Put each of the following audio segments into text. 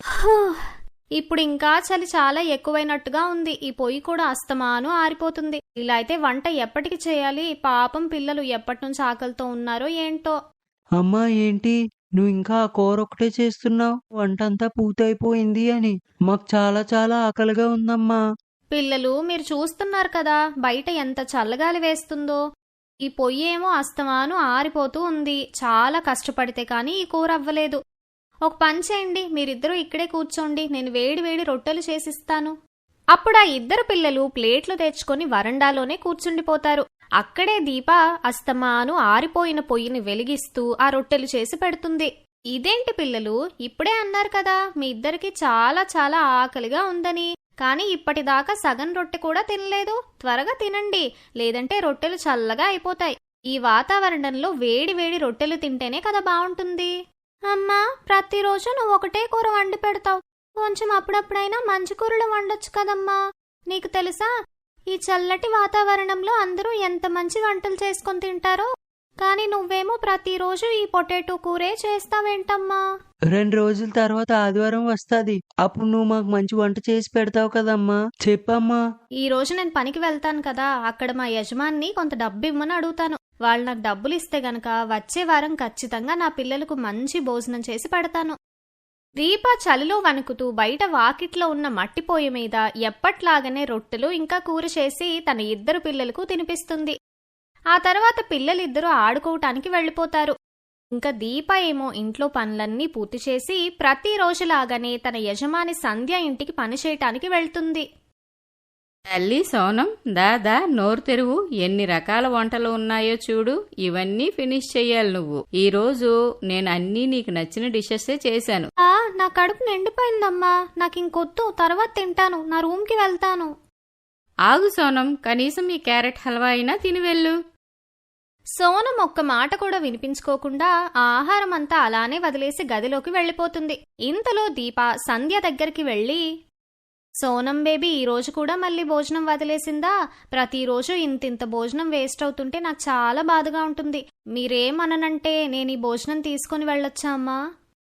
Who, ఇప్పుడు ఇంకా చలి చాలా ఎక్కువైనట్టుగా ఉంది. ఈ పొయ్యి కూడా అస్తమాను ఆరిపోతుంది. ఇలా అయితే వంట ఎప్పటికి చేయాలి? పాపం పిల్లలు ఎప్పటి నుంచి ఆకలితో ఉన్నారో ఏంటో? అమ్మా ఏంటి? నువ్వు ఇంకా ఆ కూర ఒకటే చేస్తున్నావు. వంటంతా పూర్తయిపోయింది అని. మాకు చాలా చాలా ఆకలిగా ఉందమ్మా. పిల్లలు మీరు చూస్తున్నారు కదా బయట ఎంత చల్లగాలి వేస్తుందో. ఈ పొయ్యి ఏమో అస్తమాను ఆరిపోతూ ఉంది. చాలా కష్టపడితే కానీ ఈ కూర అవ్వలేదు. ఒక పని చేయండి మీరిద్దరూ ఇక్కడే కూర్చోండి నేను వేడి వేడి రొట్టెలు చేసిస్తాను. అప్పుడు ఆ ఇద్దరు పిల్లలు ప్లేట్లు తెచ్చుకొని వరండాలోనే కూర్చుండిపోతారు. అక్కడే దీప అస్తమాను ఆరిపోయిన పొయ్యిని వెలిగిస్తూ ఆ రొట్టెలు చేసి పెడుతుంది. ఇదేంటి పిల్లలు? ఇప్పుడే అన్నారు కదా మీ ఇద్దరికి చాలా చాలా ఆకలిగా ఉందని. కానీ ఇప్పటిదాకా సగం రొట్టె కూడా తినలేదు. త్వరగా తినండి లేదంటే రొట్టెలు చల్లగా అయిపోతాయి. ఈ వాతావరణంలో వేడి వేడి రొట్టెలు తింటేనే కదా బాగుంటుంది అమ్మా ప్రతిరోజు నువ్వు ఒకటే కూర వండి పెడతావు. కొంచెం అప్పుడప్పుడైనా మంచి కూరలు వండొచ్చు కదమ్మా. నీకు తెలుసా ఈ చల్లటి వాతావరణంలో అందరూ ఎంత మంచి వంటలు చేసుకొని తింటారో? కానీ నువ్వేమో ప్రతిరోజు ఈ పొటాటో కూరే చేస్తావేంటమ్మా? రెండు రోజుల తర్వాత ఆదివారం వస్తాది. అప్పుడు నువ్వు మాకు మంచి వంట చేసి పెడతావు కదమ్మా. చెప్పమ్మా. ఈ రోజు నేను పనికి వెళ్తాను కదా అక్కడ మా యజమాన్ని కొంత డబ్బు ఇమ్మని అడుగుతాను. వాళ్ళు నాకు డబ్బులు ఇస్తే గనక వచ్చే వారం ఖచ్చితంగా నా పిల్లలకు మంచి భోజనం చేసి పెడతాను. దీప చలిలో వణుకుతూ బయట వాకిట్లో ఉన్న మట్టిపోయి మీద ఎప్పట్లాగనే రొట్టెలు ఇంకా కూర చేసి తన ఇద్దరు పిల్లలకు తినిపిస్తుంది. ఆ తర్వాత పిల్లలిద్దరూ ఆడుకోవటానికి వెళ్ళిపోతారు. ఇంకా దీప ఏమో ఇంట్లో పనులన్నీ పూర్తి చేసి ప్రతిరోజులాగానే తన యజమాని సంధ్య ఇంటికి పని చేయటానికి వెళ్తుంది. తల్లి సోనం దాదా నోరు తెరువు ఎన్ని రకాల వంటలు ఉన్నాయో చూడు ఇవన్నీ ఫినిష్ చెయ్యాలి నువ్వు. ఈ రోజు నేను అన్నీ నీకు నచ్చిన డిషెస్సే చేశాను. నా కడుపు నిండిపోయిందమ్మా. నాకు ఇంకొద్దు తర్వాత తింటాను. నా రూమ్కి వెళ్తాను. ఆగు సోనం కనీసం ఈ క్యారెట్ హల్వా అయినా తిని వెళ్ళు. సోనం ఒక్క మాట కూడా వినిపించుకోకుండా ఆ ఆహారం అంతా అలానే వదిలేసి గదిలోకి వెళ్ళిపోతుంది. ఇంతలో దీప సంధ్య దగ్గరికి వెళ్ళి సోనం బేబీ ఈ రోజు కూడా మళ్ళీ భోజనం వదిలేసిందా? ప్రతిరోజు ఇంతింత భోజనం వేస్ట్ అవుతుంటే నాకు చాలా బాధగా ఉంటుంది. మీరేమననంటే నేను ఈ భోజనం తీసుకొని వెళ్ళొచ్చా అమ్మా?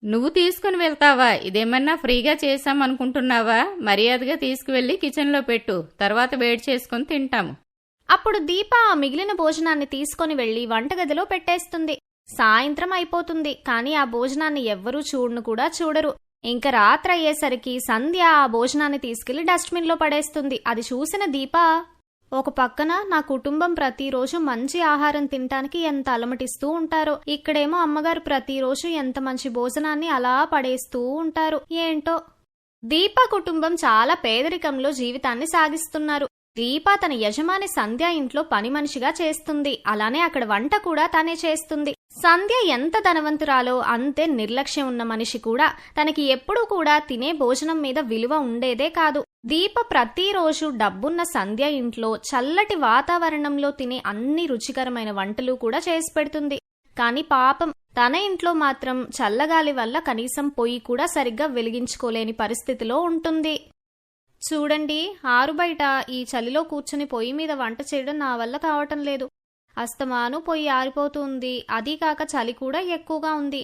నువ్వు తీసుకుని వెళ్తావా? ఇదేమన్నా ఫ్రీగా చేశాం అనుకుంటున్నావా మర్యాదగా తీసుకువెళ్ళి కిచెన్లో పెట్టు. తర్వాత వేడి చేసుకుని తింటాము. అప్పుడు దీప మిగిలిన భోజనాన్ని తీసుకొని వెళ్ళి వంటగదిలో పెట్టేస్తుంది. సాయంత్రం అయిపోతుంది కానీ ఆ భోజనాన్ని ఎవ్వరూ చూడను కూడా చూడరు. ఇంక రాత్రి అయ్యేసరికి సంధ్య ఆ భోజనాన్ని తీసుకెళ్ళి డస్ట్బిన్లో పడేస్తుంది. అది చూసిన దీప ఒక పక్కన నా కుటుంబం ప్రతిరోజు మంచి ఆహారం తినటానికి ఎంత అలమటిస్తూ ఉంటారో ఇక్కడేమో అమ్మగారు ప్రతిరోజు ఎంత మంచి భోజనాన్ని అలా పడేస్తూ ఉంటారు. ఏంటో? దీప కుటుంబం చాలా పేదరికంలో జీవితాన్ని సాగిస్తున్నారు. దీప తన యజమాని సంధ్య ఇంట్లో పని మనిషిగా చేస్తుంది. అలానే అక్కడ వంట కూడా తనే చేస్తుంది. సంధ్య ఎంత ధనవంతురాలో అంతే నిర్లక్ష్యం ఉన్న మనిషి కూడా తనకి ఎప్పుడూ కూడా తినే భోజనం మీద విలువ ఉండేదే కాదు. దీప ప్రతిరోజు డబ్బున్న సంధ్య ఇంట్లో చల్లటి వాతావరణంలో తినే అన్ని రుచికరమైన వంటలు కూడా చేసి పెడుతుంది. కానీ పాపం తన ఇంట్లో మాత్రం చల్లగాలి వల్ల కనీసం పొయ్యి కూడా సరిగ్గా వెలిగించుకోలేని పరిస్థితిలో ఉంటుంది. చూడండి ఆరు బయట ఈ చలిలో కూర్చుని పొయ్యి మీద వంట చేయడం నా వల్ల కావటం లేదు. అస్తమాను పొయ్యి ఆరిపోతుంది. అదీ కాక చలి కూడా ఎక్కువగా ఉంది.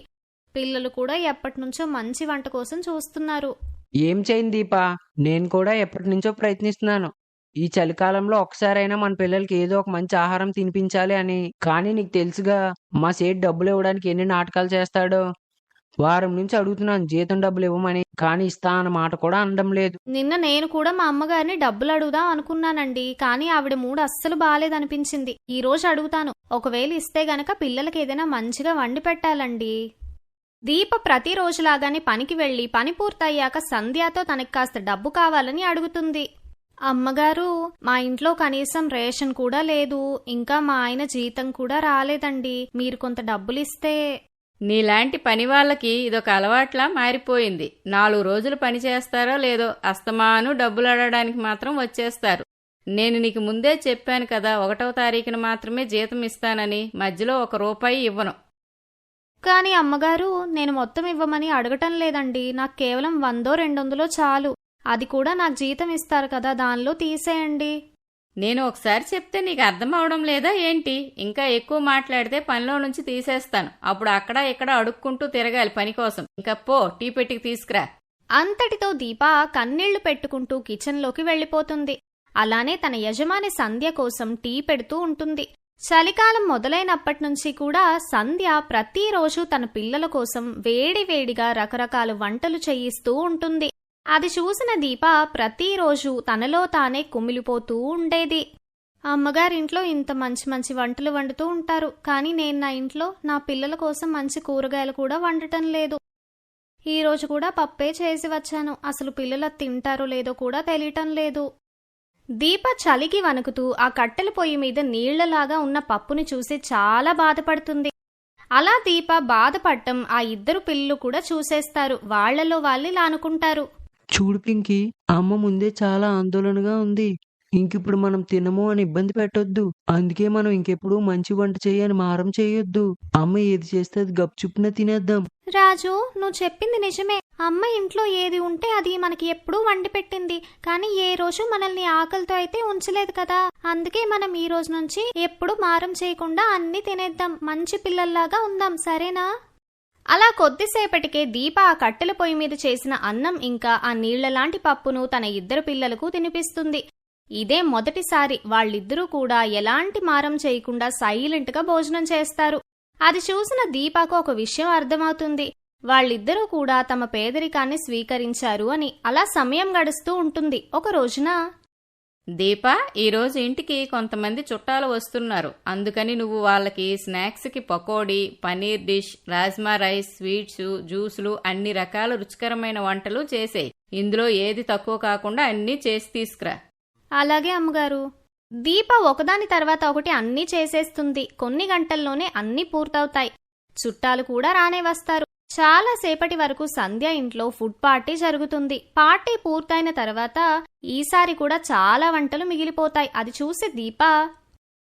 పిల్లలు కూడా ఎప్పటినుంచో మంచి వంట కోసం చూస్తున్నారు. ఏం చేయను దీపా? నేను కూడా ఎప్పటి నుంచో ప్రయత్నిస్తున్నాను. ఈ చలికాలంలో ఒకసారైనా మన పిల్లలకి ఏదో ఒక మంచి ఆహారం తినిపించాలి అని. కానీ నీకు తెలుసుగా మా సేట్ డబ్బులు ఇవ్వడానికి ఎన్ని నాటకాలు చేస్తాడో. వారం నుంచి అడుగుతున్నాను జీతం డబ్బులు ఇవ్వమని. కానీ ఇస్తా అన్న మాట కూడా అనడం లేదు. నిన్న నేను కూడా మా అమ్మగారిని డబ్బులు అడుగుదాం అనుకున్నానండి కానీ ఆవిడ మూడు అస్సలు బాగాలేదనిపించింది ఈ రోజు అడుగుతాను ఒకవేళ ఇస్తే గనక పిల్లలకి ఏదైనా మంచిగా వండి పెట్టాలండి. దీప ప్రతిరోజులాగానే పనికి వెళ్ళి పని పూర్తయ్యాక సంధ్యతో తనకి కాస్త డబ్బు కావాలని అడుగుతుంది. అమ్మగారు మా ఇంట్లో కనీసం రేషన్ కూడా లేదు ఇంకా మా ఆయన జీతం కూడా రాలేదండి. మీరు కొంత డబ్బులు ఇస్తే నీలాంటి పని వాళ్ళకి ఇదొక అలవాట్లా మారిపోయింది. నాలుగు రోజులు పని చేస్తారో లేదో అస్తమాను డబ్బులు అడగడానికి మాత్రం వచ్చేస్తారు. నేను నీకు ముందే చెప్పాను కదా ఒకటవ తారీఖున మాత్రమే జీతం ఇస్తానని మధ్యలో ఒక రూపాయి ఇవ్వను. కానీ అమ్మగారు నేను మొత్తం ఇవ్వమని అడగటం లేదండి. నాకు కేవలం వందో రెండొందలో చాలు. అది కూడా నాకు జీతం ఇస్తారు కదా దానిలో తీసేయండి. నేను ఒకసారి చెప్తే నీకు అర్థం అవడం లేదా ఏంటి? ఇంకా ఎక్కువ మాట్లాడితే పనిలో నుంచి తీసేస్తాను. అప్పుడు అక్కడ ఇక్కడ అడుక్కుంటూ తిరగాలి పని కోసం. ఇంకా పో టీ పెట్టికి తీసుకురా. అంతటితో దీప కన్నీళ్ళు పెట్టుకుంటూ కిచెన్లోకి వెళ్ళిపోతుంది. అలానే తన యజమాని సంధ్య కోసం టీ పెడుతూ ఉంటుంది. చలికాలం మొదలైనప్పటి నుంచి కూడా సంధ్య ప్రతిరోజు తన పిల్లల కోసం వేడి వేడిగా రకరకాల వంటలు చేయిస్తూ ఉంటుంది. అది చూసిన దీప ప్రతిరోజు తనలో తానే కుమిలిపోతూ ఉండేది. అమ్మగారింట్లో ఇంత మంచి మంచి వంటలు వండుతూ ఉంటారు. కానీ నేను నా ఇంట్లో నా పిల్లల కోసం మంచి కూరగాయలు కూడా వండటం లేదు. ఈరోజు కూడా పప్పే చేసి వచ్చాను. అసలు పిల్లలు తింటారో లేదో కూడా తెలియటం లేదు. దీప చలికి వణుకుతూ ఆ కట్టెల పొయ్యి మీద నీళ్ళలాగా ఉన్న పప్పుని చూసి చాలా బాధపడుతుంది. అలా దీప బాధపడటం ఆ ఇద్దరు పిల్లలు కూడా చూసేస్తారు. వాళ్ళలో వాళ్ళు ఇలా అనుకుంటారు చూడు పింకి అమ్మ ముందే చాలా ఆందోళనగా ఉంది. ఇంకిప్పుడు మనం తినము అని ఇబ్బంది పెట్టొద్దు. అందుకే మనం ఇంకెప్పుడు మంచి వంట చేయని మారం చేయొద్దు అమ్మ ఏది చేస్తే అది గప్చుప్పున తినేద్దాం. రాజు నువ్వు చెప్పింది నిజమే. అమ్మ ఇంట్లో ఏది ఉంటే అది మనకి ఎప్పుడూ వండి పెట్టింది. కానీ ఏ రోజు మనల్ని ఆకలితో అయితే ఉంచలేదు కదా. అందుకే మనం ఈ రోజు నుంచి ఎప్పుడు మారం చేయకుండా అన్ని తినేద్దాం. మంచి పిల్లల్లాగా ఉందాం సరేనా? అలా కొద్దిసేపటికే దీప ఆ కట్టెల పొయ్యి మీద చేసిన అన్నం ఇంకా ఆ నీళ్ళలాంటి పప్పును తన ఇద్దరు పిల్లలకు తినిపిస్తుంది. ఇదే మొదటిసారి వాళ్ళిద్దరూ కూడా ఎలాంటి మారం చేయకుండా సైలెంట్గా భోజనం చేస్తారు. అది చూసిన దీపాకు ఒక విషయం అర్థమవుతుంది. వాళ్ళిద్దరూ కూడా తమ పేదరికాన్ని స్వీకరించారు అని అలా సమయం గడుస్తూ ఉంటుంది. ఒక రోజున దీప ఈరోజు ఇంటికి కొంతమంది చుట్టాలు వస్తున్నారు. అందుకని నువ్వు వాళ్ళకి స్నాక్స్కి pakodi paneer dish rajma rice sweets జ్యూసులు అన్ని రకాల రుచికరమైన వంటలు చేసేయి. ఇందులో ఏది తక్కువ కాకుండా అన్నీ చేసి తీసుకురా. అలాగే అమ్మగారు. దీప ఒకదాని తర్వాత ఒకటి అన్నీ చేసేస్తుంది. కొన్ని గంటల్లోనే అన్నీ పూర్తవుతాయి. చుట్టాలు కూడా రానే వస్తారు. చాలా సేపటి వరకు సంధ్య ఇంట్లో ఫుడ్ పార్టీ జరుగుతుంది. పార్టీ పూర్తయిన తర్వాత ఈసారి కూడా చాలా వంటలు మిగిలిపోతాయి. అది చూసి దీప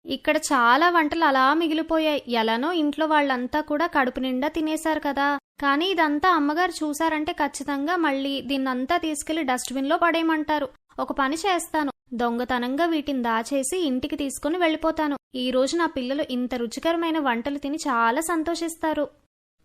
ఇక్కడ చాలా వంటలు అలా మిగిలిపోయాయి. ఎలానో ఇంట్లో వాళ్ళంతా కూడా కడుపు నిండా తినేశారు కదా. కానీ ఇదంతా అమ్మగారు చూశారంటే ఖచ్చితంగా మళ్ళీ దీన్నంతా తీసుకెళ్ళి డస్ట్బిన్లో పడేయమంటారు. ఒక పని చేస్తాను. దొంగతనంగా వీటిని దాచేసి ఇంటికి తీసుకుని వెళ్ళిపోతాను. ఈ రోజు నా పిల్లలు ఇంత రుచికరమైన వంటలు తిని చాలా సంతోషిస్తారు.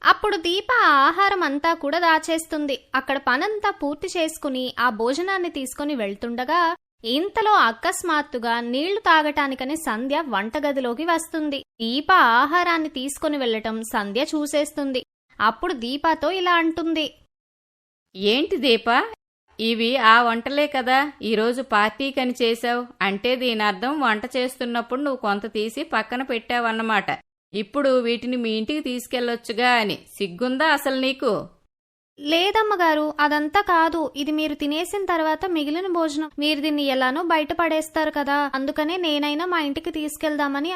అప్పుడు దీప ఆహారం అంతా కూడా దాచేస్తుంది. అక్కడ పనంతా పూర్తి చేసుకుని ఆ భోజనాన్ని తీసుకుని వెళ్తుండగా ఇంతలో అకస్మాత్తుగా నీళ్ళు తాగటానికని సంధ్య వంటగదిలోకి వస్తుంది. దీప ఆహారాన్ని తీసుకుని వెళ్ళటం సంధ్య చూసేస్తుంది. అప్పుడు దీపాతో ఇలా అంటుంది. ఏంటి దీప? ఇవి ఆ వంటలే కదా. ఈరోజు పార్టీకని చేశావు. అంటే దీని అర్థం వంట చేస్తున్నప్పుడు నువ్వు కొంత తీసి పక్కన పెట్టావన్నమాట. ఇప్పుడు వీటిని మీ ఇంటికి తీసుకెళ్ళొచ్చుగా అని. సిగ్గుందా అసలు నీకు? లేదమ్మగారు అదంతా కాదు. ఇది మీరు తినేసిన తర్వాత మిగిలిన భోజనం. మీరు దీన్ని ఎలానో బయట పడేస్తారు కదా. అందుకనే నేనైనా మా ఇంటికి తీసుకెళ్దామని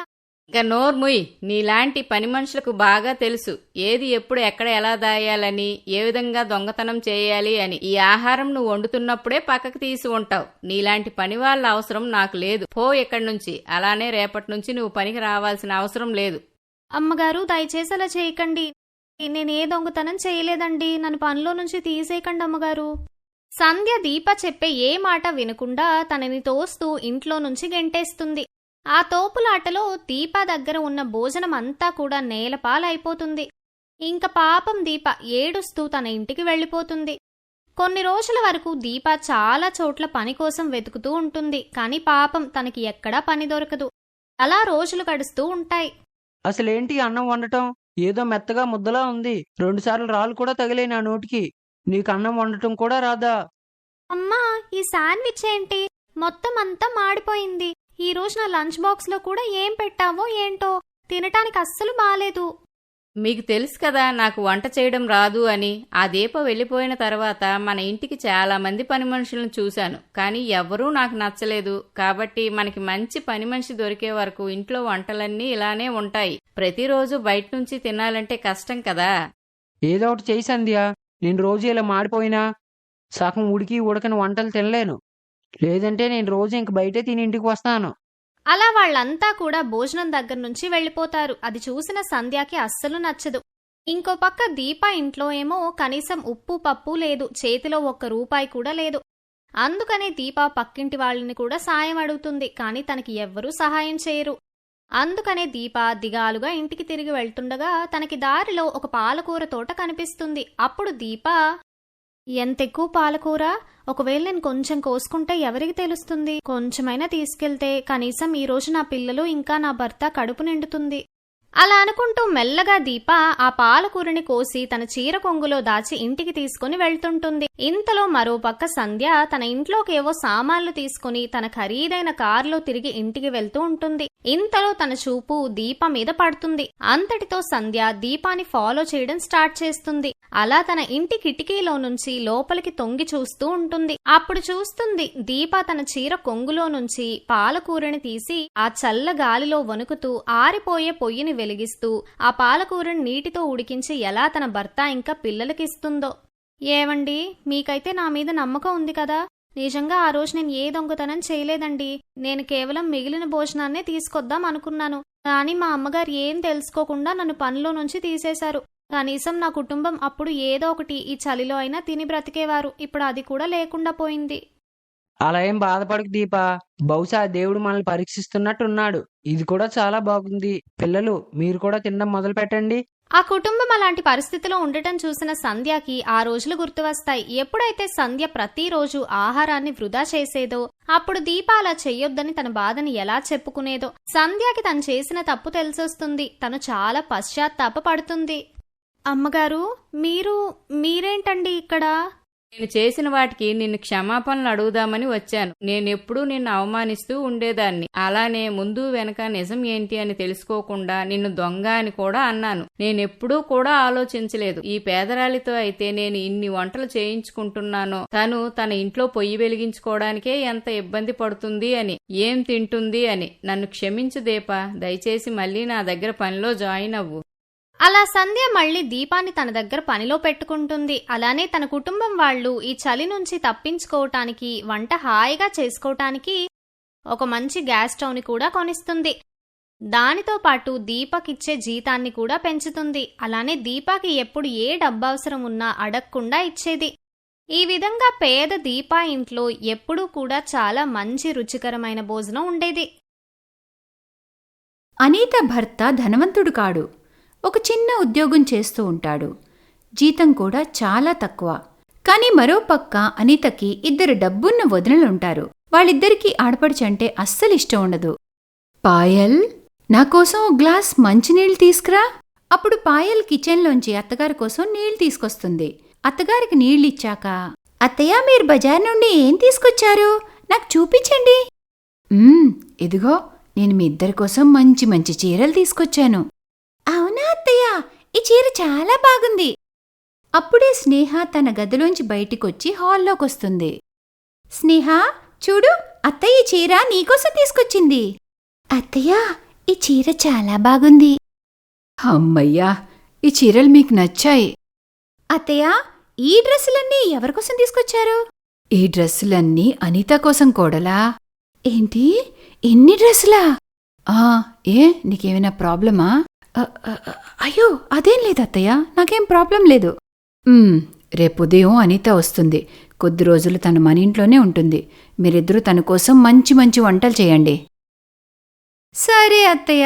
ఇక నోర్ముయ్ నీలాంటి పని మనుషులకు బాగా తెలుసు. ఏది ఎప్పుడు ఎక్కడ ఎలా దాయాలని ఏ విధంగా దొంగతనం చేయాలి అని. ఈ ఆహారం నువ్వు వండుతున్నప్పుడే పక్కకు తీసి ఉంటావు. నీలాంటి పని వాళ్ళ అవసరం నాకు లేదు. పో ఇక్కడి నుంచి. అలానే రేపటి నుంచి నువ్వు పనికి రావాల్సిన అవసరం లేదు. అమ్మగారు దయచేసి అలా చేయకండి. నేనే దొంగతనం చేయలేదండి. నన్ను పనిలో నుంచి తీసేయకండి అమ్మగారు. సంధ్య దీప చెప్పే ఏ మాట వినకుండా తనని తోస్తూ ఇంట్లో నుంచి గెంటేస్తుంది. ఆ తోపులాటలో దీప దగ్గర ఉన్న భోజనం అంతా కూడా నేలపాలైపోతుంది. ఇంక పాపం దీప ఏడుస్తూ తన ఇంటికి వెళ్ళిపోతుంది. కొన్ని రోజుల వరకు దీప చాలా చోట్ల పని కోసం వెతుకుతూ ఉంటుంది. కానీ పాపం తనకి ఎక్కడా పని దొరకదు. అలా రోజులు గడుస్తూ ఉంటాయి. అసలేంటి అన్నం వండటం? ఏదో మెత్తగా ముద్దలా ఉంది. రెండుసార్లు రాళ్ళు కూడా తగిలే నా నోటికి. నీకు అన్నం వండటం కూడా రాదా? అమ్మా ఈ శాండ్విచ్ ఏంటి? మొత్తం అంతా మాడిపోయింది. ఈ రోజు నా లంచ్ బాక్స్లో కూడా ఏం పెట్టావో ఏంటో? తినటానికి అస్సలు బాలేదు. మీకు తెలుసు కదా నాకు వంట చేయడం రాదు అని. ఆ దీప వెళ్ళిపోయిన తర్వాత మన ఇంటికి చాలా మంది పని మనుషులను చూశాను. కానీ ఎవ్వరూ నాకు నచ్చలేదు. కాబట్టి మనకి మంచి పని మనిషి దొరికే వరకు ఇంట్లో వంటలన్నీ ఇలానే ఉంటాయి. ప్రతిరోజు బయట నుంచి తినాలంటే కష్టం కదా. ఏదో ఒకటి చేయి సంధ్య. నేను రోజు ఇలా మాడిపోయినా సగం ఉడికి ఉడకని వంటలు తినలేను. లేదంటే నేను రోజు ఇంక బయటే తిని ఇంటికి వస్తాను. అలా వాళ్ళంతా కూడా భోజనం దగ్గర నుంచి వెళ్ళిపోతారు. అది చూసిన సంధ్యాకి అస్సలు నచ్చదు. ఇంకో పక్క దీప ఇంట్లో ఏమో కనీసం ఉప్పు పప్పు లేదు. చేతిలో ఒక్క రూపాయి కూడా లేదు. అందుకనే దీప పక్కింటి వాళ్ళని కూడా సాయం అడుగుతుంది. కానీ తనకి ఎవ్వరూ సహాయం చేయరు. అందుకనే దీప దిగాలుగా ఇంటికి తిరిగి వెళ్తుండగా తనకి దారిలో ఒక పాలకూర తోట కనిపిస్తుంది. అప్పుడు దీప ఎంత ఎక్కువ పాలకూర? ఒకవేళ నేను కొంచెం కోసుకుంటే ఎవరికి తెలుస్తుంది? కొంచెమైనా తీసుకెళ్తే కనీసం ఈ రోజు నా పిల్లలు ఇంకా నా భర్త కడుపు నిండుతుంది. అలా అనుకుంటూ మెల్లగా దీప ఆ పాలకూరని కోసి తన చీర కొంగులో దాచి ఇంటికి తీసుకుని వెళ్తుంటుంది. ఇంతలో మరో పక్క సంధ్య తన ఇంట్లోకి ఏవో సామాన్లు తీసుకుని తన ఖరీదైన కారులో తిరిగి ఇంటికి వెళ్తూ ఉంటుంది. ఇంతలో తన చూపు దీప మీద పడుతుంది. అంతటితో సంధ్య దీపాని ఫాలో చేయడం స్టార్ట్ చేస్తుంది. అలా తన ఇంటి కిటికీలో నుంచి లోపలికి తొంగి చూస్తూ ఉంటుంది. అప్పుడు చూస్తుంది దీప తన చీర కొంగులో నుంచి పాలకూరని తీసి ఆ చల్ల గాలిలో వణుకుతూ ఆరిపోయే పొయ్యిని వెలిగిస్తూ ఆ పాలకూరని నీటితో ఉడికించి ఎలా తన భర్త ఇంకా పిల్లలకిస్తుందో. ఏవండి మీకైతే నా మీద నమ్మకం ఉంది కదా. నిజంగా ఆ రోజు నేను ఏ దొంగతనం చేయలేదండి. నేను కేవలం మిగిలిన భోజనాన్నే తీసుకొద్దాం అనుకున్నాను. కానీ మా అమ్మగారు ఏం తెలుసుకోకుండా నన్ను పనిలో నుంచి తీసేశారు. కనీసం నా కుటుంబం అప్పుడు ఏదో ఒకటి ఈ చలిలో అయినా తిని బ్రతికేవారు. ఇప్పుడు అది కూడా లేకుండా పోయింది. అలా ఏం బాధపడకు దీప. బహుశా దేవుడు మనల్ని పరీక్షిస్తున్నట్టున్నాడు. ఇది కూడా చాలా బాగుంది. పిల్లలు మీరు కూడా తినడం మొదలు పెట్టండి. ఆ కుటుంబం అలాంటి పరిస్థితిలో ఉండటం చూసిన సంధ్యకి ఆ రోజులు గుర్తు వస్తాయి ఎప్పుడైతే సంధ్య ప్రతిరోజు ఆహారాన్ని వృధా చేసేదో అప్పుడు దీప అలా చెయ్యొద్దని తన బాధని ఎలా చెప్పుకునేదో సంధ్యకి తను చేసిన తప్పు తెలిసొస్తుంది. తను చాలా పశ్చాత్తాప పడుతుంది అమ్మగారు మీరు మీరేంటండి ఇక్కడ? నేను చేసిన వాటికి నిన్ను క్షమాపణలు అడుగుదామని వచ్చాను. నేనెప్పుడూ నిన్ను అవమానిస్తూ ఉండేదాన్ని. అలానే ముందు వెనక నిజం ఏంటి అని తెలుసుకోకుండా నిన్ను దొంగ అని కూడా అన్నాను. నేనెప్పుడూ కూడా ఆలోచించలేదు. ఈ పేదరాలితో అయితే నేను ఇన్ని వంటలు చేయించుకుంటున్నానో తను తన ఇంట్లో పొయ్యి వెలిగించుకోవడానికే ఎంత ఇబ్బంది పడుతుంది అని ఏం తింటుంది అని నన్ను క్షమించు దీపా దయచేసి మళ్ళీ నా దగ్గర పనిలో జాయిన్ అవ్వు. అలా సంధ్య మళ్ళీ దీపాన్ని తన దగ్గర పనిలో పెట్టుకుంటుంది. అలానే తన కుటుంబం వాళ్ళు ఈ చలి నుంచి తప్పించుకోవటానికి వంట హాయిగా చేసుకోవటానికి ఒక మంచి గ్యాస్ స్టవ్ని కూడా కొనిస్తుంది. దానితో పాటు దీపకిచ్చే జీతాన్ని కూడా పెంచుతుంది. అలానే దీపాకి ఎప్పుడు ఏ డబ్బవసరం ఉన్నా అడగకుండా ఇచ్చేది. ఈ విధంగా పేద దీపా ఇంట్లో ఎప్పుడూ కూడా చాలా మంచి రుచికరమైన భోజనం ఉండేది. అనీత భర్త ధనవంతుడు కాడు. ఒక చిన్న ఉద్యోగం చేస్తూ ఉంటాడు. జీతం కూడా చాలా తక్కువ. కానీ మరో పక్క అనితకి ఇద్దరు డబ్బున్న వదినలుంటారు. వాళ్ళిద్దరికీ ఆడపడుచంటే అస్సలు ఇష్టం ఉండదు. పాయల్ నా కోసం ఓ గ్లాస్ మంచినీళ్ళు తీసుకురా. అప్పుడు పాయల్ కిచెన్లోంచి అత్తగారి కోసం నీళ్ళు తీసుకొస్తుంది. అత్తగారికి నీళ్ళిచ్చాక అత్తయ్య మీరు బజార్ నుండి ఏం తీసుకొచ్చారు? నాకు చూపించండి. ఇదిగో నేను మీ ఇద్దరి కోసం మంచి మంచి చీరలు తీసుకొచ్చాను. అత్తయ్య ఈ చీర చాలా బాగుంది. అప్పుడే స్నేహ తన గదిలోంచి బయటికొచ్చి హాల్లోకొస్తుంది. స్నేహ చూడు అత్తయ్య ఈ చీర నీకోసం తీసుకొచ్చింది. అత్తయ్య ఈ చీర చాలా బాగుంది. అమ్మయ్యా ఈ చీరలు మీకు నచ్చాయి. అత్తయ్య ఈ డ్రెస్సులన్నీ ఎవరికోసం తీసుకొచ్చారు? ఈ డ్రెస్సులన్నీ అనిత కోసం కోడలా? ఏంటి? ఎన్ని డ్రెస్సులా? ఆ ఏ నీకేమైనా ప్రాబ్లమా? అయ్యో అదేం లేదు అత్తయ్య నాకేం ప్రాబ్లం లేదు. రేపు ఉదయం అనిత వస్తుంది. కొద్ది రోజులు తను మన ఇంట్లోనే ఉంటుంది. మీరిద్దరూ తన కోసం మంచి మంచి వంటలు చేయండి. సరే అత్తయ్య.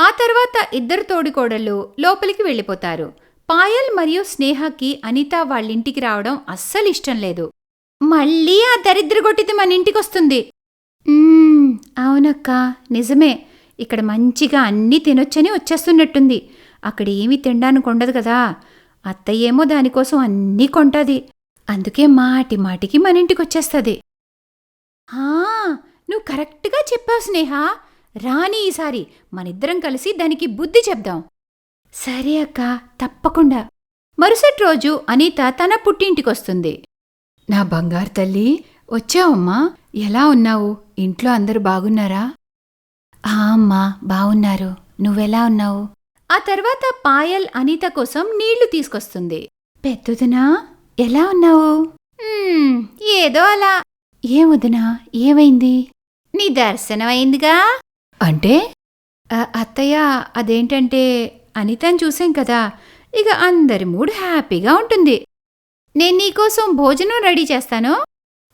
ఆ తర్వాత ఇద్దరు తోడికోడళ్ళు లోపలికి వెళ్ళిపోతారు. పాయల్ మరియు స్నేహకి అనిత వాళ్ళింటికి రావడం అస్సలు ఇష్టం లేదు. మళ్ళీ ఆ దరిద్ర కొట్టిది మన ఇంటికొస్తుంది. "మ్మ్, అవునక్క. నిజమే. ఇక్కడ మంచిగా అన్నీ తినొచ్చని వచ్చేస్తున్నట్టుంది. అక్కడ ఏమీ తినడానికి ఉండదు కదా. అత్తయ్యేమో దానికోసం అన్నీ కొంటది. అందుకే మాటి మాటికి మన ఇంటికి వచ్చేస్తుంది. నువ్వు కరెక్ట్గా చెప్పావు స్నేహ. రాని ఈసారి మనిద్దరం కలిసి దానికి బుద్ధి చెప్దాం. సరే అక్క తప్పకుండా. మరుసటి రోజు అనిత తన పుట్టింటికొస్తుంది. నా బంగారు తల్లి వచ్చావమ్మా. ఎలా ఉన్నావు? ఇంట్లో అందరూ బాగున్నారా? ఆ అమ్మా బావున్నారు. నువ్వెలా ఉన్నావు? ఆ తర్వాత పాయల్ అనిత కోసం నీళ్ళు తీసుకొస్తుంది. పెద్దదినా? ఎలా ఉన్నావు? "మ్మ్, ఏదో అలా. ఏమొదినా ఏమైంది? నీ దర్శనం అయిందిగా? అంటే? "ఆ, అత్తయ్య అదేంటంటే అనితని చూసాం కదా. ఇక అందరి మూడ్ హ్యాపీగా ఉంటుంది. నేను నీకోసం భోజనం రెడీ చేస్తాను.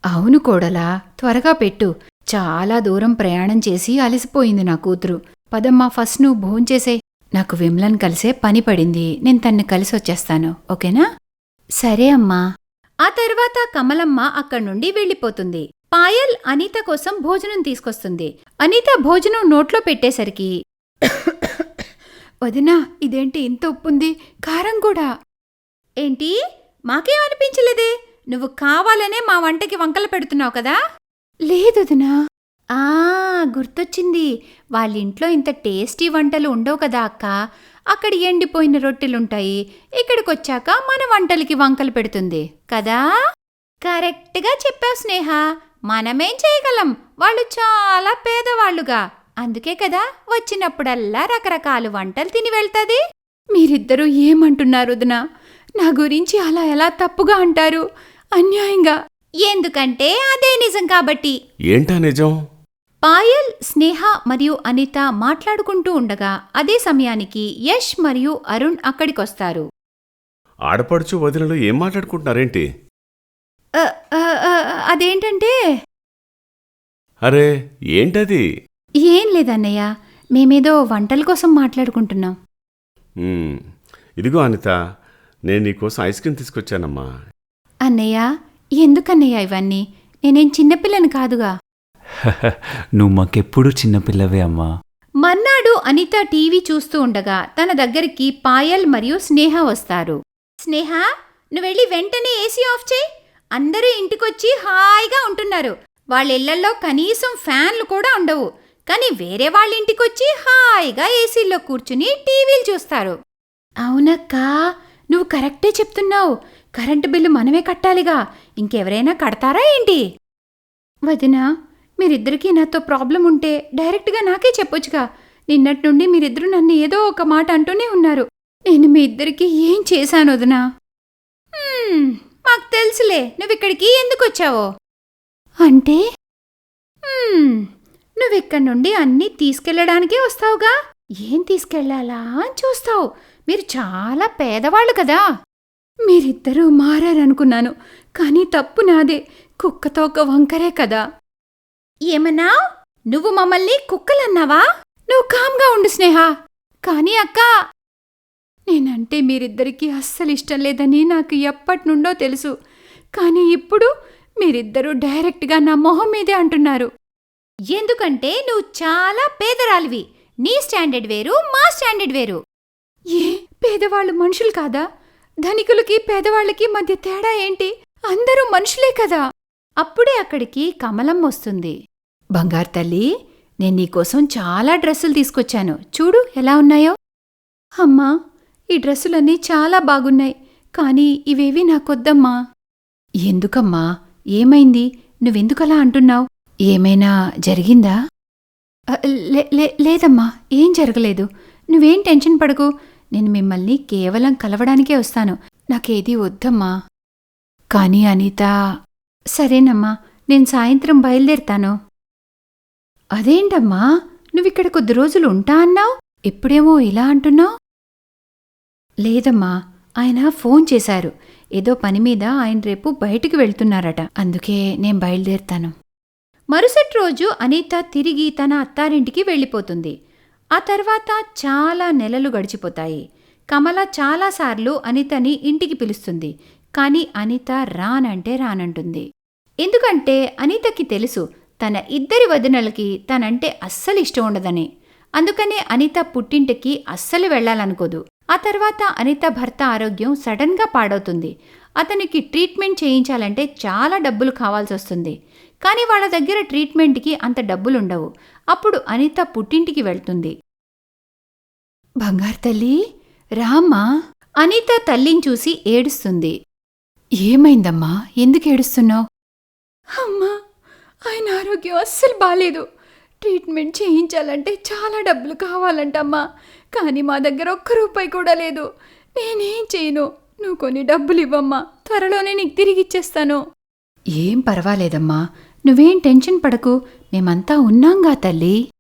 అవును కోడలా త్వరగా పెట్టు. చాలా దూరం ప్రయాణం చేసి అలసిపోయింది నా కూతురు. పదమ్మా ఫస్ట్ నువ్వు భోంచేసే నాకు విమ్లన్ కలిసే పని పడింది. నేను తన్ని కలిసి వచ్చేస్తాను. ఓకేనా? సరే అమ్మా. ఆ తర్వాత కమలమ్మ అక్కడి నుండి వెళ్ళిపోతుంది. పాయల్ అనిత కోసం భోజనం తీసుకొస్తుంది. అనిత భోజనం నోట్లో పెట్టేసరికి వదినా ఇదేంటి ఇంత ఉప్పుంది? కారం కూడా. ఏంటి? మాకేం అనిపించలేదే? నువ్వు కావాలనే మా వంటకి వంకలు పెడుతున్నావు కదా? లేదు వదినా ఆ గుర్తొచ్చింది. వాళ్ళ ఇంట్లో ఇంత టేస్టీ వంటలు ఉండవు కదా అక్క. అక్కడ ఎండిపోయిన రొట్టెలుంటాయి. ఇక్కడికొచ్చాక మన వంటలకి వంకలు పెడుతుంది. కదా? కరెక్ట్గా చెప్పావు స్నేహ. మనమేం చేయగలం. వాళ్ళు చాలా పేదవాళ్ళుగా. అందుకే కదా వచ్చినప్పుడల్లా రకరకాల వంటలు తిని వెళ్తుంది. మీరిద్దరూ ఏమంటున్నారు వదినా? నా గురించి అలా ఎలా తప్పుగా అంటారు? అన్యాయంగా. ఎందుకంటే అదే నిజం కాబట్టి. ఏంటా నిజం? పాయల్ స్నేహ మరియు అనిత మాట్లాడుకుంటూ ఉండగా అదే సమయానికి యష్ మరియు అరుణ్ అక్కడికొస్తారు. ఆడపడుచు వదినలు ఏం మాట్లాడుకుంటున్నారేంటి? "అ, అ, అ, అదేంటంటే? అరే ఏంటది? ఏం లేదన్నయ్య మేమేదో వంటల కోసం మాట్లాడుకుంటున్నాం. ఇదిగో అనిత నేను నీకోసం ఐస్ క్రీమ్ తీసుకొచ్చానమ్మా. అన్నయ్య ఎందుకన్నయ్య ఇవన్నీ? నేనేం చిన్నపిల్లని కాదుగా? నువ్వు మాకెప్పుడు చిన్నపిల్లవే అమ్మా. మర్నాడు అనిత టీవీ చూస్తూ ఉండగా తన దగ్గరికి పాయల్ మరియు స్నేహ వస్తారు. స్నేహ నువ్వెళ్ళి వెంటనే ఏసీ ఆఫ్ చేయి. అందరూ ఇంటికొచ్చి హాయిగా ఉంటున్నారు. వాళ్ళ కనీసం ఫ్యాన్లు కూడా ఉండవు. కానీ వేరే వాళ్ళ ఇంటికొచ్చి హాయిగా ఏసీలో కూర్చుని టీవీలు చూస్తారు. అవునక్కా నువ్వు కరెక్టే చెప్తున్నావు. కరెంటు బిల్లు మనమే కట్టాలిగా. ఇంకెవరైనా కడతారా ఏంటి? వదినా మీరిద్దరికీ నాతో ప్రాబ్లం ఉంటే డైరెక్ట్గా నాకే చెప్పొచ్చుగా. నిన్నటి నుండి మీరిద్దరూ నన్ను ఏదో ఒక మాట అంటూనే ఉన్నారు. నేను మీ ఇద్దరికి ఏం చేశాను వదినా? మాకు తెలుసులే. నువ్విక్కడికి ఎందుకు వచ్చావో అంటే నువ్విక్కడి నుండి అన్నీ తీసుకెళ్ళడానికే వస్తావుగా? ఏం తీసుకెళ్ళాలా అని చూస్తావు. మీరు చాలా పేదవాళ్ళు కదా. మీరిద్దరూ మారారనుకున్నాను కానీ తప్పు నాదే. కుక్కతో ఒక వంకరే కదా. ఏమన్నా? నువ్వు మమ్మల్ని కుక్కలన్నావా? నువ్వు కామ్గా ఉండు స్నేహ. కానీ అక్క నేనంటే మీరిద్దరికీ అస్సలు ఇష్టం లేదని నాకు ఎప్పటి నుండో తెలుసు. కానీ ఇప్పుడు మీరిద్దరూ డైరెక్ట్గా నా మొహం మీదే అంటున్నారు. ఎందుకంటే నువ్వు చాలా పేదరాలివి. నీ స్టాండర్డ్ వేరు మా స్టాండర్డ్ వేరు. ఏ? పేదవాళ్ళు మనుషులు కాదా? ధనికులకి పేదవాళ్ళకి మధ్య తేడా ఏంటి? అందరూ మనుషులే కదా. అప్పుడే అక్కడికి కమలం వస్తుంది. బంగారు తల్లి నేను నీకోసం చాలా డ్రెస్సులు తీసుకొచ్చాను. చూడు ఎలా ఉన్నాయో. అమ్మా ఈ డ్రెస్సులన్నీ చాలా బాగున్నాయి. కానీ ఇవేవి నాకొద్దమ్మా ఎందుకమ్మా? ఏమైంది? నువ్వెందుకలా అంటున్నావు? ఏమైనా జరిగిందా? లే- లేదమ్మా. ఏం జరగలేదు. నువ్వేం టెన్షన్ పడకు. నేను మిమ్మల్ని కేవలం కలవడానికే వస్తాను. నాకేదీ వద్దమ్మా. కానీ అనిత సరేనమ్మా నేను సాయంత్రం బయలుదేరుతాను. అదేంటమ్మా? నువ్విక్కడ కొద్ది రోజులు ఉంటా అన్నావు? ఇప్పుడేమో ఇలా అంటున్నావు? లేదమ్మా ఆయన ఫోన్ చేశారు. ఏదో పని మీద ఆయన రేపు బయటికి వెళ్తున్నారట. అందుకే నేను బయలుదేరుతాను. మరుసటి రోజు అనిత తిరిగి తన అత్తారింటికి వెళ్ళిపోతుంది. ఆ తర్వాత చాలా నెలలు గడిచిపోతాయి. కమల చాలాసార్లు అనితని ఇంటికి పిలుస్తుంది. కానీ అనిత రానంటే రానంటుంది. ఎందుకంటే అనితకి తెలుసు తన ఇద్దరి వదినలకి తనంటే అస్సలు ఇష్టం ఉండదని. అందుకనే అనిత పుట్టింటికి అస్సలు వెళ్ళాలనుకోదు. ఆ తర్వాత అనిత భర్త ఆరోగ్యం సడన్గా పాడవుతుంది. అతనికి ట్రీట్మెంట్ చేయించాలంటే చాలా డబ్బులు కావాల్సి వస్తుంది. కానీ వాళ్ళ దగ్గర ట్రీట్మెంట్కి అంత డబ్బులుండవు. అప్పుడు అనిత పుట్టింటికి వెళ్తుంది. బంగారు తల్లి రామ్మా. అనిత తల్లిని చూసి ఏడుస్తుంది. ఏమైందమ్మా? ఎందుకు ఏడుస్తున్నావు? అమ్మా ఆయన ఆరోగ్యం అస్సలు బాలేదు. ట్రీట్మెంట్ చేయించాలంటే చాలా డబ్బులు కావాలంటమ్మా. కానీ మా దగ్గర ఒక్క రూపాయి కూడా లేదు. నేనేం చేయను? నువ్వు కొన్ని డబ్బులు ఇవ్వమ్మా. త్వరలోనే నీకు తిరిగి ఇచ్చేస్తాను. ఏం పర్వాలేదమ్మా. నువ్వేం టెన్షన్ పడకు. మేమంతా ఉన్నాంగా తల్లి.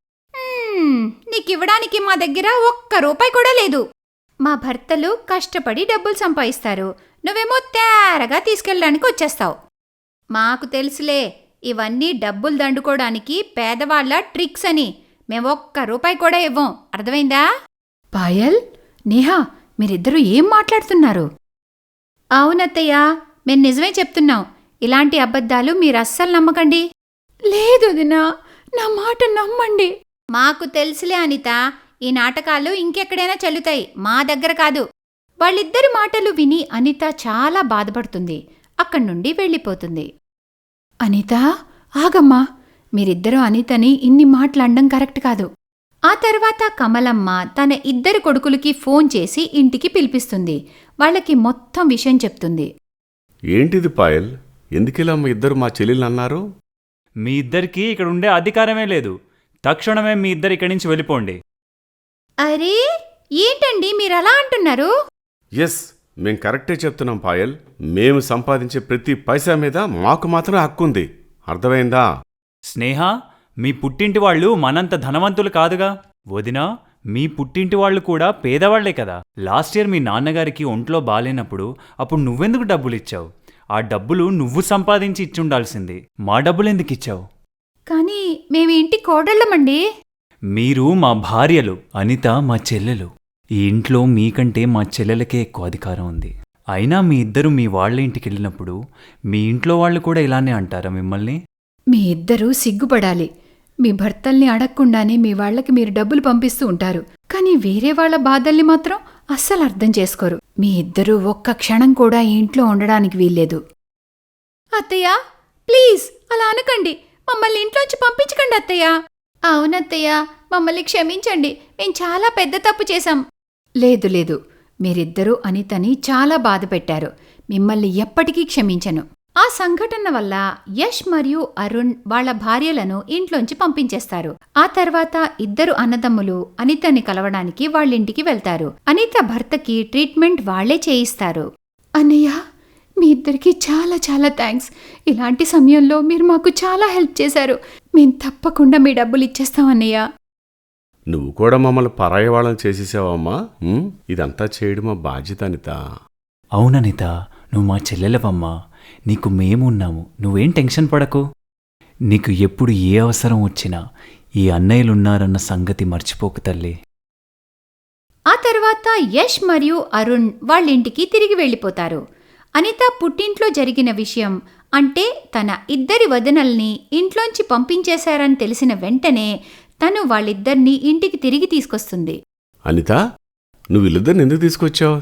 నీకివ్వడానికి మా దగ్గర ఒక్క రూపాయి కూడా లేదు. మా భర్తలు కష్టపడి డబ్బులు సంపాదిస్తారు. నువ్వేమో తేరగా తీసుకెళ్ళడానికి వచ్చేస్తావు. మాకు తెలుసులే ఇవన్నీ డబ్బులు దండుకోవడానికి పేదవాళ్ళ ట్రిక్స్ అని. మేము ఒక్క రూపాయి కూడా ఇవ్వం. అర్థమైందా? పాయల్ నేహా మీరిద్దరూ ఏం మాట్లాడుతున్నారు? అవునత్తయ్య మేం నిజమే చెప్తున్నాం. ఇలాంటి అబద్ధాలు మీరు అస్సలు నమ్మకండి. లేదు నా మాట నమ్మండి. మాకు తెలుసులే అనిత ఈ నాటకాలు ఇంకెక్కడైనా చెల్లుతాయి. మా దగ్గర కాదు. వాళ్ళిద్దరి మాటలు విని అనిత చాలా బాధపడుతుంది. అక్కడి నుండి వెళ్ళిపోతుంది. అనిత ఆగమ్మా. మీరిద్దరూ అనితని ఇన్ని మాట్లాడడం కరెక్ట్ కాదు. ఆ తర్వాత కమలమ్మ తన ఇద్దరు కొడుకులకి ఫోన్ చేసి ఇంటికి పిలిపిస్తుంది. వాళ్ళకి మొత్తం విషయం చెప్తుంది. ఏంటిది పాయల్? ఎందుకిలా మీ ఇద్దరు మా చెల్లెలు అన్నారు మీ ఇద్దరికీ ఇక్కడ ఉండే అధికారమే లేదు. తక్షణమే మీ ఇద్దరు ఇక్కడి నుంచి వెళ్ళిపోండి. అరే ఏంటండి మీరు అలా అంటున్నారు? ఎస్ మేం కరెక్టే చెప్తున్నాం పాయల్. మేము సంపాదించే ప్రతి పైసా మీద మాకు మాత్రం హక్కు ఉంది. అర్థమైందా? స్నేహ మీ పుట్టింటి వాళ్ళు మనంత ధనవంతులు కాదుగా. వదినా మీ పుట్టింటి వాళ్ళు కూడా పేదవాళ్ళే కదా. లాస్ట్ ఇయర్ మీ నాన్నగారికి ఒంట్లో బాలేనప్పుడు అప్పుడు నువ్వెందుకు డబ్బులు ఇచ్చావు ఆ డబ్బులు నువ్వు సంపాదించి ఇచ్చుండాల్సింది. మా డబ్బులు ఎందుకు ఇచ్చావు? మేము ఇంటి కోడళ్ళమండి? మీరు మా భార్యలు అనిత మా చెల్లెలు. ఈ ఇంట్లో మీకంటే మా చెల్లెలకే ఎక్కువ అధికారం ఉంది. అయినా మీ ఇద్దరు మీ వాళ్ళ ఇంటికి వెళ్ళినప్పుడు మీ ఇంట్లో వాళ్ళు కూడా ఇలానే అంటారా మిమ్మల్ని? మీ ఇద్దరూ సిగ్గుపడాలి. మీ భర్తల్ని అడగకుండానే మీ వాళ్ళకి మీరు డబ్బులు పంపిస్తూ ఉంటారు. కానీ వేరే వాళ్ళ బాధల్ని మాత్రం అస్సలు అర్థం చేసుకోరు. మీ ఇద్దరూ ఒక్క క్షణం కూడా ఈ ఇంట్లో ఉండడానికి వీల్లేదు. అత్తయ్య ప్లీజ్ అలా అనకండి. మమ్మల్ని ఇంట్లోంచి పంపించకండి అత్తయ్య. అవునత్తయ్య మమ్మల్ని క్షమించండి. మేం చాలా పెద్ద తప్పు చేశాం. లేదు లేదు. మీరిద్దరూ అనితని చాలా బాధ పెట్టారు. మిమ్మల్ని ఎప్పటికీ క్షమించను. ఆ సంఘటన వల్ల యష్ మరియు అరుణ్ వాళ్ళ భార్యలను ఇంట్లోంచి పంపించేస్తారు. ఆ తర్వాత ఇద్దరు అన్నదమ్ములు అనితని కలవడానికి వాళ్ళింటికి వెళ్తారు. అనిత భర్తకి ట్రీట్మెంట్ వాళ్ళే చేయిస్తారు. అన్నయ్య మీ ఇద్దరికి చాలా చాలా థ్యాంక్స్. ఇలాంటి సమయంలో మీరు మాకు చాలా హెల్ప్ చేశారు. మేం తప్పకుండా మీ డబ్బులు ఇచ్చేస్తాం అన్నయ్య. నువ్వు కూడా మమ్మల్ని పరాయి వాళ్ళని చేసేసావమ్మా. ఉమ్, ఇదంతా చేయడం మా బాధ్యత అనిత. అవుననిత నువ్వు మా చెల్లెలవమ్మా. నీకు మేము ఉన్నాము. నువ్వేం టెన్షన్ పడకు. నీకు ఎప్పుడు ఏ అవసరం వచ్చినా ఈ అన్నయ్యలున్నారన్న సంగతి మర్చిపోకు తల్లి. ఆ తర్వాత యష్ మరియు అరుణ్ వాళ్ళింటికి తిరిగి వెళ్ళిపోతారు. అనిత పుట్టింట్లో జరిగిన విషయం అంటే తన ఇద్దరి వదనల్ని ఇంట్లోంచి పంపించేశారని తెలిసిన వెంటనే తను వాళ్ళిద్దరినీ ఇంటికి తిరిగి తీసుకొస్తుంది. అనిత నువ్వు వీళ్ళిద్దరిని ఎందుకు తీసుకొచ్చావు?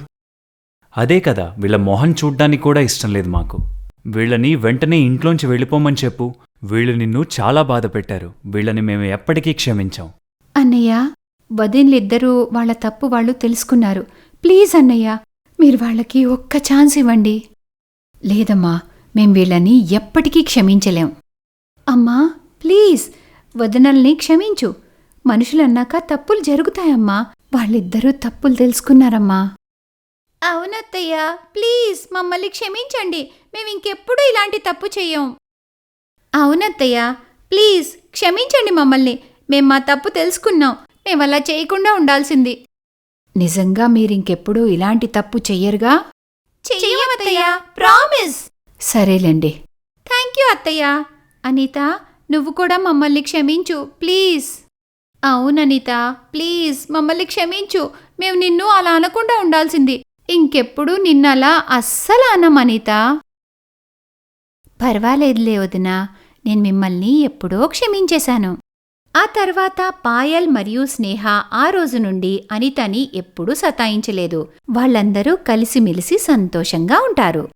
అదే కదా వీళ్ళ మొహం చూడ్డానికి కూడా ఇష్టం లేదు మాకు. వీళ్ళని వెంటనే ఇంట్లోంచి వెళ్ళిపోమని చెప్పు. వీళ్ళు నిన్ను చాలా బాధ పెట్టారు. వీళ్ళని మేము ఎప్పటికీ క్షమించాం. అన్నయ్య వదిన్లిద్దరూ వాళ్ళ తప్పు వాళ్ళు తెలుసుకున్నారు. ప్లీజ్ అన్నయ్య మీరు వాళ్ళకి ఒక్క ఛాన్స్ ఇవ్వండి. లేదమ్మా మేం వీళ్ళని ఎప్పటికీ క్షమించలేం. అమ్మా ప్లీజ్ వదనల్ని క్షమించు. మనుషులన్నాక తప్పులు జరుగుతాయమ్మా. వాళ్ళిద్దరూ తప్పులు తెలుసుకున్నారమ్మా. అవునత్తయ్య ప్లీజ్ మమ్మల్ని క్షమించండి. మేము ఇంకెప్పుడు ఇలాంటి తప్పు చెయ్యం. అవునత్తయ్య ప్లీజ్ క్షమించండి మమ్మల్ని. మేం మా తప్పు తెలుసుకున్నాం. మేము అలా చేయకుండా ఉండాల్సింది. నిజంగా మీరింకెప్పుడూ ఇలాంటి తప్పు చెయ్యరుగా? చెయ్యమత్తయ్య ప్రామిస్ సరేలేండి. థ్యాంక్ యూ అత్తయ్య. అనిత నువ్వు కూడా మమ్మల్ని క్షమించు ప్లీజ్ అవుననిత ప్లీజ్ మమ్మల్ని క్షమించు. మేము నిన్ను అలా అనకుండా ఉండాల్సింది. ఇంకెప్పుడు నిన్నలా అస్సలు అనం అనిత. పర్వాలేదులే వదినా నేను మిమ్మల్ని ఎప్పుడో క్షమించేశాను. ఆ తర్వాత పాయల్ మరియు స్నేహ ఆ రోజు నుండి అనితని ఎప్పుడూ సతాయించలేదు. వాళ్ళందరూ కలిసిమెలిసి సంతోషంగా ఉంటారు.